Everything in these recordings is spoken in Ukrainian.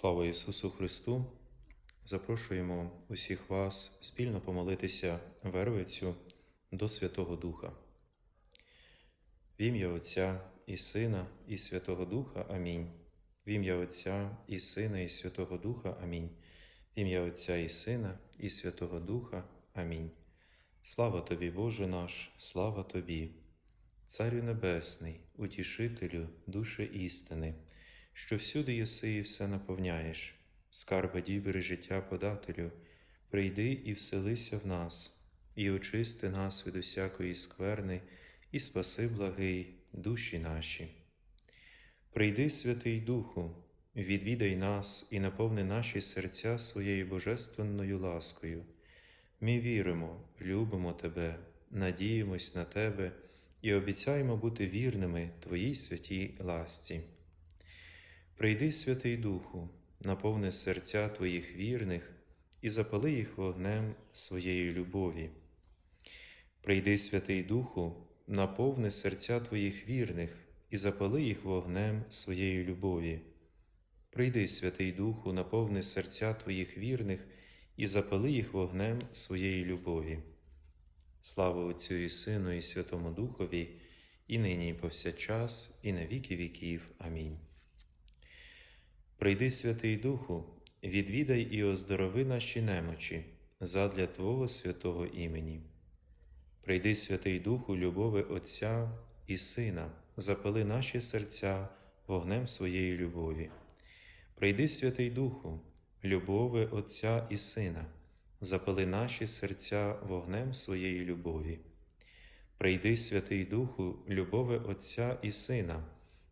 Слава Ісусу Христу! Запрошуємо усіх вас спільно помолитися вервицю до Святого Духа. В ім'я Отця і Сина, і Святого Духа. Амінь. В ім'я Отця і Сина, і Святого Духа. Амінь. В ім'я Отця і Сина, і Святого Духа. Амінь. Слава тобі, Боже наш, слава тобі, Царю Небесний, утішителю, душе істини, що всюди єси і все наповняєш, скарби дібери життя подателю, прийди і вселися в нас, і очисти нас від усякої скверни, і спаси благий душі наші. Прийди, Святий Духу, відвідай нас і наповни наші серця своєю божественною ласкою. Ми віримо, любимо Тебе, надіємось на Тебе і обіцяємо бути вірними Твоїй святій ласці. Прийди, Святий Духу, наповни серця Твоїх вірних і запали їх вогнем своєї любові. Прийди, Святий Духу, наповни серця Твоїх вірних і запали їх вогнем своєї любові. Прийди, Святий Духу, наповни серця Твоїх вірних і запали їх вогнем своєї любові. Слава Отцю і Сину, і Святому Духові, і нині, і повсякчас, і на віки віків. Амінь. Прийди, Святий Духу, відвідай і оздорови наші немочі задля Твого святого імені. Прийди, Святий Духу, любови Отця і Сина, запали наші серця вогнем своєї любові. Прийди, Святий Духу, любови Отця і Сина, запали наші серця вогнем своєї любові. Прийди, Святий Духу, любови Отця і Сина,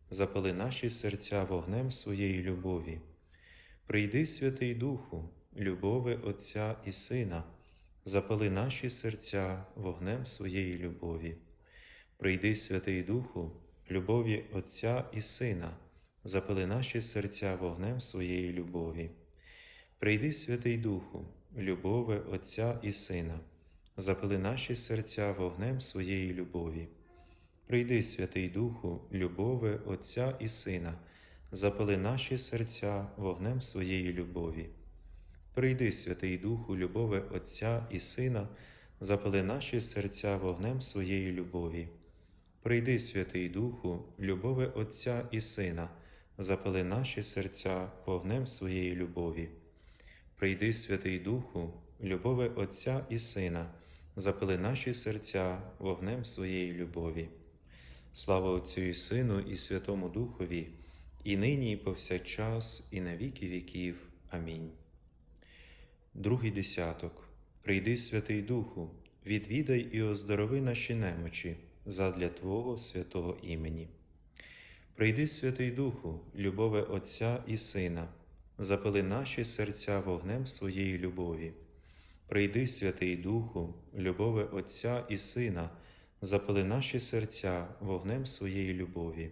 запали наші серця вогнем своєї любові. Прийди, Святий Духу, любови Отця і Сина, запали наші серця вогнем своєї любові. Прийди, Святий Духу, любові Отця і Сина, запали наші серця вогнем своєї любові. Прийди, Святий Духу, любови Отця і Сина, запали наші серця вогнем своєї любові. Прийди, Святий Духу, любови Отця і Сина, запали наші серця вогнем своєї любові. Прийди, Святий Духу, любови Отця і Сина, запали наші серця вогнем своєї любові. Прийди, Святий Духу, любови Отця і Сина, запали наші серця вогнем своєї любові. Прийди, Святий Духу, любови Отця і Сина, запали наші серця вогнем своєї любові. Слава Отцю і Сину, і Святому Духові, і нині, і повсякчас, і на віки віків. Амінь. Другий десяток. Прийди, Святий Духу, відвідай і оздорови наші немочі задля Твого святого імені. Прийди, Святий Духу, любове Отця і Сина, запали наші серця вогнем своєї любові. Прийди, Святий Духу, любове Отця і Сина, запали наші серця вогнем своєї любові.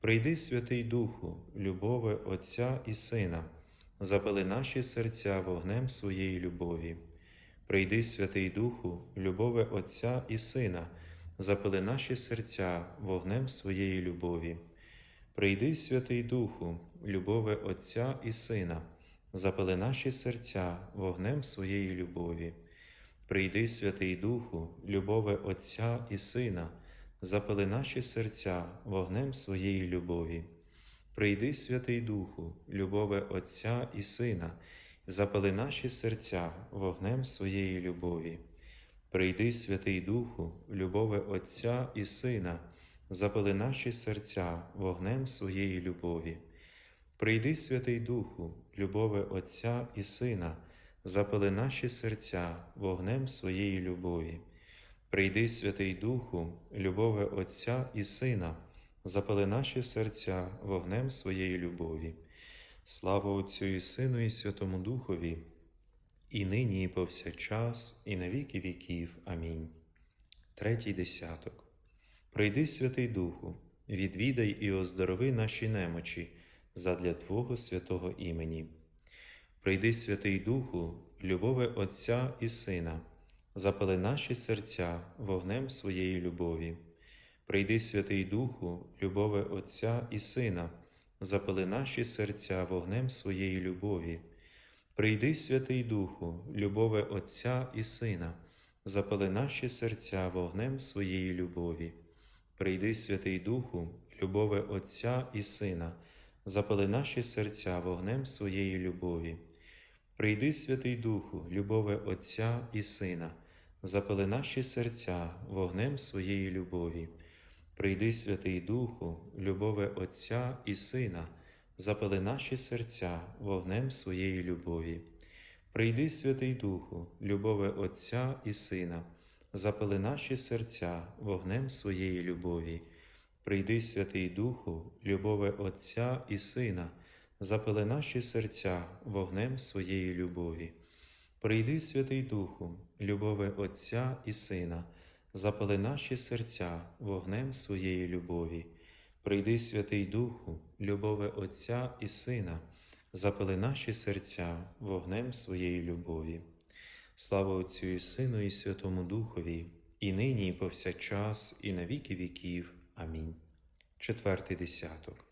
Прийди, Святий Духу, любове Отця і Сина, запали наші серця вогнем своєї любові. Прийди, Святий Духу, любове Отця і Сина, запали наші серця вогнем своєї любові. Прийди, Святий Духу, любове Отця і Сина, запали наші серця вогнем своєї любові. Прийди, Святий Духу, любове Отця і Сина, запали наші серця вогнем своєї любові. Прийди, Святий Духу, любове Отця і Сина, запали наші серця вогнем своєї любові. Прийди, Святий Духу, любове Отця і Сина, запали наші серця вогнем своєї любові. Прийди, Святий Духу, любове Отця і Сина, запали наші серця вогнем своєї любові. Прийди, Святий Духу, любове Отця і Сина, запали наші серця вогнем своєї любові. Слава Отцю і Сину, і Святому Духові, і нині, і повсякчас, і на віки віків. Амінь. Третій десяток. Прийди, Святий Духу, відвідай і оздорови наші немочі задля Твого святого імені. Прийди, Святий Духу, любове Отця і Сина, запали наші серця вогнем своєї любові. Прийди, Святий Духу, любове Отця і Сина, запали наші серця вогнем своєї любові. Прийди, Святий Духу, любове Отця і Сина, запали наші серця вогнем своєї любові. Прийди, Святий Духу, любове Отця і Сина, запали наші серця вогнем своєї любові. Прийди, Святий Духу, любове Отця і Сина, запали наші серця вогнем своєї любові. Прийди, Святий Духу, любове Отця і Сина, запали наші серця вогнем своєї любові. Прийди, Святий Духу, любове Отця і Сина, запали наші серця вогнем своєї любові. Прийди, Святий Духу, любове Отця і Сина, запали наші серця вогнем своєї любові. Прийди, Святий Духу, любове Отця і Сина, запали наші серця вогнем своєї любові. Прийди, Святий Духу, любове Отця і Сина, запали наші серця вогнем своєї любові. Слава Отцю і Сину, і Святому Духові, і нині, і повсякчас, і на віки віків. Амінь. Четвертий десяток.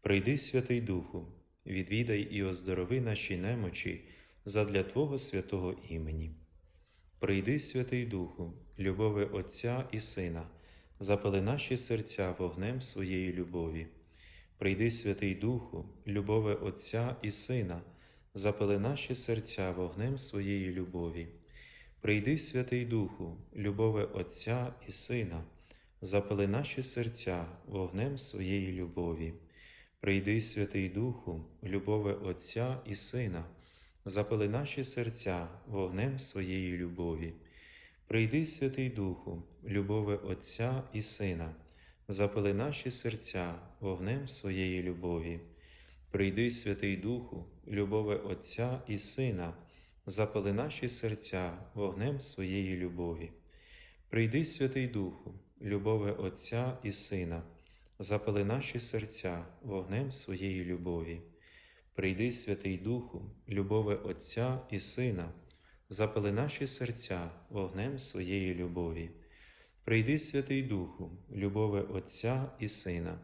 Прийди, Святий Духу, відвідай і оздорови наші немочі задля Твого святого імені. Прийди, Святий Духу, любове Отця і Сина, запали наші серця вогнем своєї любові. Прийди, Святий Духу, любове Отця і Сина, запали наші серця вогнем своєї любові. Прийди, Святий Духу, любове Отця і Сина, запали наші серця вогнем своєї любові. Прийди, Святий Духу, любове Отця і Сина, запали наші серця вогнем своєї любові. Прийди, Святий Духу, любове Отця і Сина, запали наші серця вогнем своєї любові. Прийди, Святий Духу, любове Отця і Сина, запали наші серця вогнем своєї любові. Прийди, Святий Духу, любове Отця і Сина, запали наші серця вогнем своєї любові. Прийди, Святий Духу, любове Отця і Сина, запали наші серця вогнем своєї любові. Прийди, Святий Духу, любове Отця і Сина,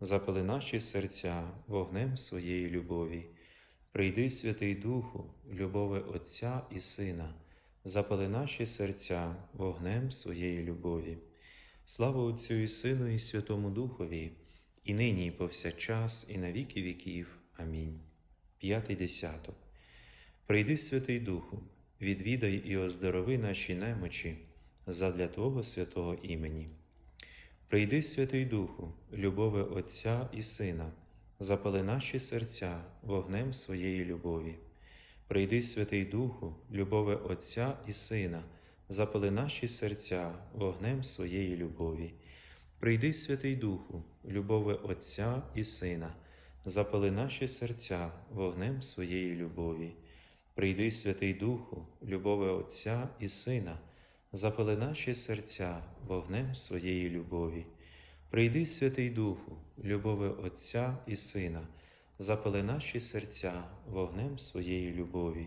запали наші серця вогнем своєї любові. Прийди, Святий Духу, любове Отця і Сина, запали наші серця вогнем своєї любові. Слава Отцю і Сину, і Святому Духові, і нині, і повсякчас, і на віки віків. Амінь. П'ятий десяток. Прийди, Святий Духу, відвідай і оздорови наші немочі задля Твого святого імені. Прийди, Святий Духу, любове Отця і Сина, запали наші серця вогнем своєї любові. Прийди, Святий Духу, любове Отця і Сина, запали наші серця вогнем своєї любові. Прийди, Святий Духу, любове Отця і Сина, запали наші серця вогнем своєї любові. Прийди, Святий Духу, любове Отця і Сина, запали наші серця вогнем своєї любові. Прийди, Святий Духу, любове Отця і Сина, запали наші серця вогнем своєї любові.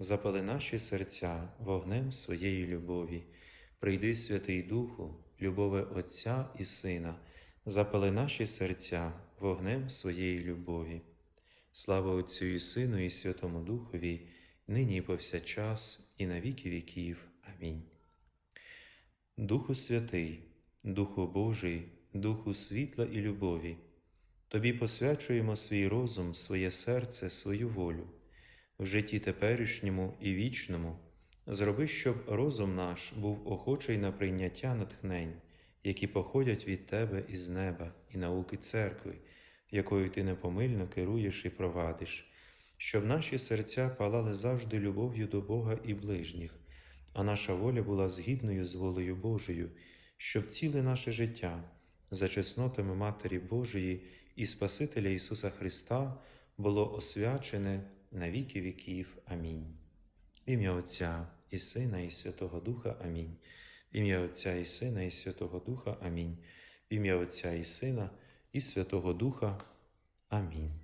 запали наші серця вогнем своєї любові. Прийди, Святий Духу, любове Отця і Сина, запали наші серця вогнем своєї любові. Слава Отцю і Сину, і Святому Духові, нині і повсякчас, і на віки віків. Амінь. Духу Святий, Духу Божий, Духу світла і любові, Тобі посвячуємо свій розум, своє серце, свою волю в житті теперішньому і вічному. Зроби, щоб розум наш був охочий на прийняття натхнень, які походять від Тебе із неба і науки церкви, якою Ти непомильно керуєш і провадиш, щоб наші серця палали завжди любов'ю до Бога і ближніх, а наша воля була згідною з волею Божою, щоб ціле наше життя за чеснотами Матері Божої і Спасителя Ісуса Христа було освячене на віки віків. Амінь. В ім'я Отця і Сина, і Святого Духа. Амінь. Ім'я Отця і Сина, і Святого Духа. Амінь. В ім'я Отця і Сина, і Святого Духа. Амінь.